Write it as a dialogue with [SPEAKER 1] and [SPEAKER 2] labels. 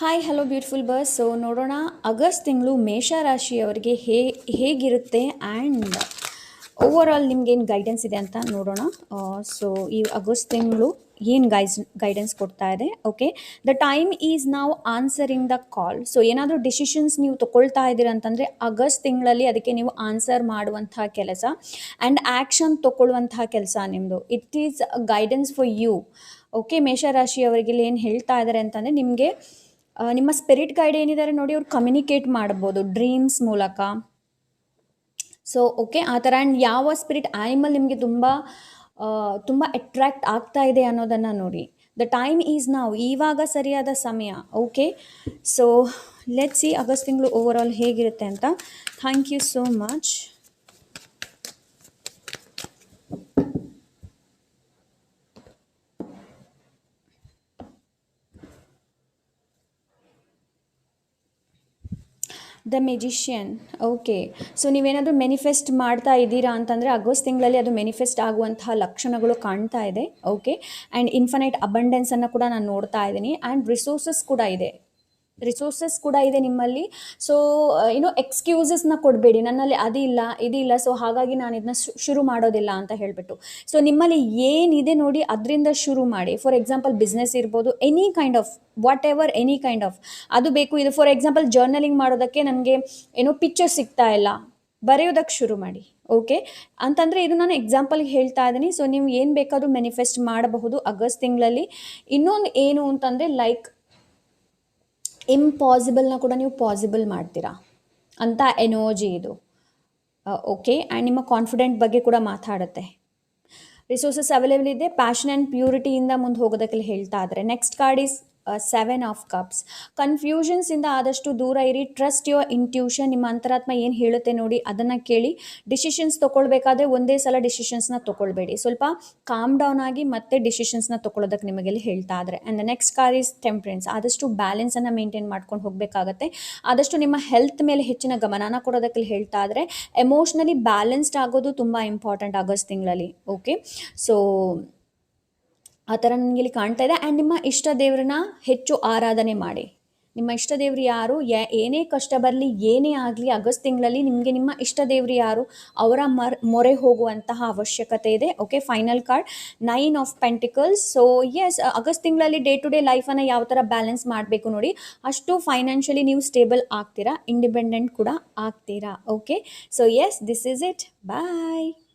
[SPEAKER 1] Hi hello beautiful bus so ನೋಡೋಣ, August ತಿಂಗಳು ಮೇಷರಾಶಿಯವರಿಗೆ ಹೇ, ಹೇಗಿರುತ್ತೆ ಆ್ಯಂಡ್ ಓವರ್ ಆಲ್ ನಿಮ್ಗೇನು ಗೈಡೆನ್ಸ್ ಇದೆ ಅಂತ ನೋಡೋಣ. ಸೊ ಈ ಆಗಸ್ಟ್ ತಿಂಗಳು ಏನು ಗೈಸ್ ಗೈಡೆನ್ಸ್ ಕೊಡ್ತಾ ಇದೆ? ಓಕೆ ದ ಟೈಮ್ ಈಸ್ ನಾವು ಆನ್ಸರಿಂಗ್ ದ ಕಾಲ್ ಸೊ ಏನಾದರೂ ಡಿಸಿಷನ್ಸ್ ನೀವು ತೊಗೊಳ್ತಾ ಇದ್ದೀರ ಅಂತಂದರೆ, ಆಗಸ್ಟ್ ತಿಂಗಳಲ್ಲಿ ಅದಕ್ಕೆ ನೀವು ಆನ್ಸರ್ ಮಾಡುವಂಥ ಕೆಲಸ ಆ್ಯಂಡ್ ಆ್ಯಕ್ಷನ್ ತೊಗೊಳ್ಳುವಂತಹ ಕೆಲಸ ನಿಮ್ಮದು it is guidance for you okay ಮೇಷರಾಶಿಯವರಿಗೆ ಏನು ಹೇಳ್ತಾ ಇದ್ದಾರೆ ಅಂತಂದರೆ, ನಿಮಗೆ ನಿಮ್ಮ ಸ್ಪಿರಿಟ್ ಗೈಡ್ ಏನಿದ್ದಾರೆ ನೋಡಿ, ಅವ್ರು ಕಮ್ಯುನಿಕೇಟ್ ಮಾಡ್ಬೋದು ಡ್ರೀಮ್ಸ್ ಮೂಲಕ. ಸೊ ಓಕೆ ಆ ಥರ ಆ್ಯಂಡ್ ಯಾವ ಸ್ಪಿರಿಟ್ ಆ್ಯನಿಮಲ್ ನಿಮಗೆ ತುಂಬ ತುಂಬ ಅಟ್ರ್ಯಾಕ್ಟ್ ಆಗ್ತಾ ಇದೆ ಅನ್ನೋದನ್ನು ನೋಡಿ. ದ ಟೈಮ್ ಈಸ್ ನಾವು ಇವಾಗ ಸರಿಯಾದ ಸಮಯ okay so let's see August ತಿಂಗಳು ಓವರ್ ಆಲ್ ಹೇಗಿರುತ್ತೆ ಅಂತ. Thank you so much the magician. Okay. So, ನೀವೇನಾದರೂ ಮೆನಿಫೆಸ್ಟ್ ಮಾಡ್ತಾ ಇದ್ದೀರಾ ಅಂತಂದರೆ ಆಗಸ್ಟ್ ತಿಂಗಳಲ್ಲಿ ಅದು ಮೆನಿಫೆಸ್ಟ್ ಆಗುವಂತಹ ಲಕ್ಷಣಗಳು ಕಾಣ್ತಾ ಇದೆ. ಓಕೆ. ಆ್ಯಂಡ್ ಇನ್ಫನೈಟ್ ಅಬಂಡೆನ್ಸನ್ನು ಕೂಡ ನಾನು ನೋಡ್ತಾ ಇದ್ದೀನಿ. ಆ್ಯಂಡ್ ರಿಸೋರ್ಸಸ್ ಕೂಡ ಇದೆ. ರಿಸೋರ್ಸಸ್ ಕೂಡ ಇದೆ ನಿಮ್ಮಲ್ಲಿ. ಸೊ ಏನೋ ಎಕ್ಸ್ಕ್ಯೂಸಸ್ನ ಕೊಡಬೇಡಿ. ನನ್ನಲ್ಲಿ ಅದಿಲ್ಲ ಇದಿಲ್ಲ ಸೊ ಹಾಗಾಗಿ ನಾನು ಇದನ್ನ ಶುರು ಮಾಡೋದಿಲ್ಲ ಅಂತ ಹೇಳಿಬಿಟ್ಟು. ಸೊ ನಿಮ್ಮಲ್ಲಿ ಏನಿದೆ ನೋಡಿ ಅದರಿಂದ ಶುರು ಮಾಡಿ. ಫಾರ್ ಎಕ್ಸಾಂಪಲ್ ಬಿಸ್ನೆಸ್ ಇರ್ಬೋದು any kind of whatever any kind of ಅದು ಬೇಕು, ಇದು ಫಾರ್ ಎಕ್ಸಾಂಪಲ್ ಜರ್ನಲಿಂಗ್ ಮಾಡೋದಕ್ಕೆ ನನಗೆ ಏನೋ ಪಿಕ್ಚರ್ ಸಿಗ್ತಾ ಇಲ್ಲ. ಬರೆಯೋದಕ್ಕೆ ಶುರು ಮಾಡಿ ಓಕೆ ಅಂತಂದರೆ ಇದು ನಾನು ಎಕ್ಸಾಂಪಲ್ಗೆ ಹೇಳ್ತಾ ಇದ್ದೀನಿ. ಸೊ ನೀವು ಏನು ಬೇಕಾದರೂ ಮೆನಿಫೆಸ್ಟ್ ಮಾಡಬಹುದು ಆಗಸ್ಟ್ ತಿಂಗಳಲ್ಲಿ. ಇನ್ನೊಂದು ಏನು ಅಂತಂದರೆ ಲೈಕ್ ಇಂಪಾಸಿಬಲ್ನ ಕೂಡ ನೀವು ಪಾಸಿಬಲ್ ಮಾಡ್ತೀರಾ? ಅಂತ ಎನರ್ಜಿ ಇದು. ಓಕೆ ಆ್ಯಂಡ್ ನಿಮ್ಮ ಕಾನ್ಫಿಡೆಂಟ್ ಬಗ್ಗೆ ಕೂಡ ಮಾತಾಡುತ್ತೆ. ರಿಸೋರ್ಸಸ್ ಅವೈಲೇಬಲ್ ಇದೆ. ಪ್ಯಾಷನ್ ಆ್ಯಂಡ್ ಪ್ಯೂರಿಟಿಯಿಂದ ಮುಂದೆ ಹೋಗೋದಕ್ಕೆ ಹೇಳ್ತಾ ಇದ್ದಾರೆ next card is seven of cups ಕನ್ಫ್ಯೂಷನ್ಸಿಂದ ಆದಷ್ಟು ದೂರ ಇರಿ. ಟ್ರಸ್ಟ್ ಯುವರ್ ಇಂಟ್ಯೂಷನ್ ನಿಮ್ಮ ಅಂತರಾತ್ಮ ಏನು ಹೇಳುತ್ತೆ ನೋಡಿ, ಅದನ್ನು ಕೇಳಿ ಡಿಸಿಷನ್ಸ್ ತೊಗೊಳ್ಬೇಕಾದ್ರೆ ಒಂದೇ ಸಲ ಡಿಸಿಷನ್ಸ್ನ ತೊಗೊಳ್ಬೇಡಿ. ಸ್ವಲ್ಪ ಕಾಮ್ ಡೌನ್ ಆಗಿ ಮತ್ತೆ ಡಿಸಿಷನ್ಸ್ನ ತೊಗೊಳೋದಕ್ಕೆ ನಿಮಗೆ ಇಲ್ಲಿ ಹೇಳ್ತಾ ಆದರೆ and the next card is temperance ಆದಷ್ಟು ಬ್ಯಾಲೆನ್ಸನ್ನು ಮೇಂಟೈನ್ ಮಾಡ್ಕೊಂಡು ಹೋಗಬೇಕಾಗತ್ತೆ. ಆದಷ್ಟು ನಿಮ್ಮ ಹೆಲ್ತ್ ಮೇಲೆ ಹೆಚ್ಚಿನ ಗಮನನ ಕೊಡೋದಕ್ಕೆ ಹೇಳ್ತಾ ಆದರೆ ಎಮೋಷ್ನಲಿ ಬ್ಯಾಲೆನ್ಸ್ಡ್ ಆಗೋದು ತುಂಬ ಇಂಪಾರ್ಟೆಂಟ್ ಆಗಸ್ಟ್ ತಿಂಗಳಲ್ಲಿ. ಓಕೆ ಸೊ ಆ ಥರ ನನಗೆ ಇಲ್ಲಿ ಕಾಣ್ತಾ ಇದೆ. ಆ್ಯಂಡ್ ನಿಮ್ಮ ಇಷ್ಟ ದೇವ್ರನ್ನ ಹೆಚ್ಚು ಆರಾಧನೆ ಮಾಡಿ. ನಿಮ್ಮ ಇಷ್ಟ ದೇವ್ರು ಯಾರು? ಯಾ, ಏನೇ ಕಷ್ಟ ಬರಲಿ, ಏನೇ ಆಗಲಿ, ಆಗಸ್ಟ್ ತಿಂಗಳಲ್ಲಿ ನಿಮಗೆ ನಿಮ್ಮ ಇಷ್ಟ ದೇವ್ರು ಯಾರು? ಅವರ ಮರ್, ಮೊರೆ ಹೋಗುವಂತಹ ಅವಶ್ಯಕತೆ ಇದೆ. Okay final card nine of pentacles so yes August ತಿಂಗಳಲ್ಲಿ ಡೇ ಟು ಡೇ ಲೈಫನ್ನು ಯಾವ ಥರ ಬ್ಯಾಲೆನ್ಸ್ ಮಾಡಬೇಕು ನೋಡಿ. ಅಷ್ಟು ಫೈನಾನ್ಷಿಯಲಿ ನೀವು ಸ್ಟೇಬಲ್ ಆಗ್ತೀರಾ. ಇಂಡಿಪೆಂಡೆಂಟ್ ಕೂಡ ಆಗ್ತೀರಾ. Okay so yes this is it bye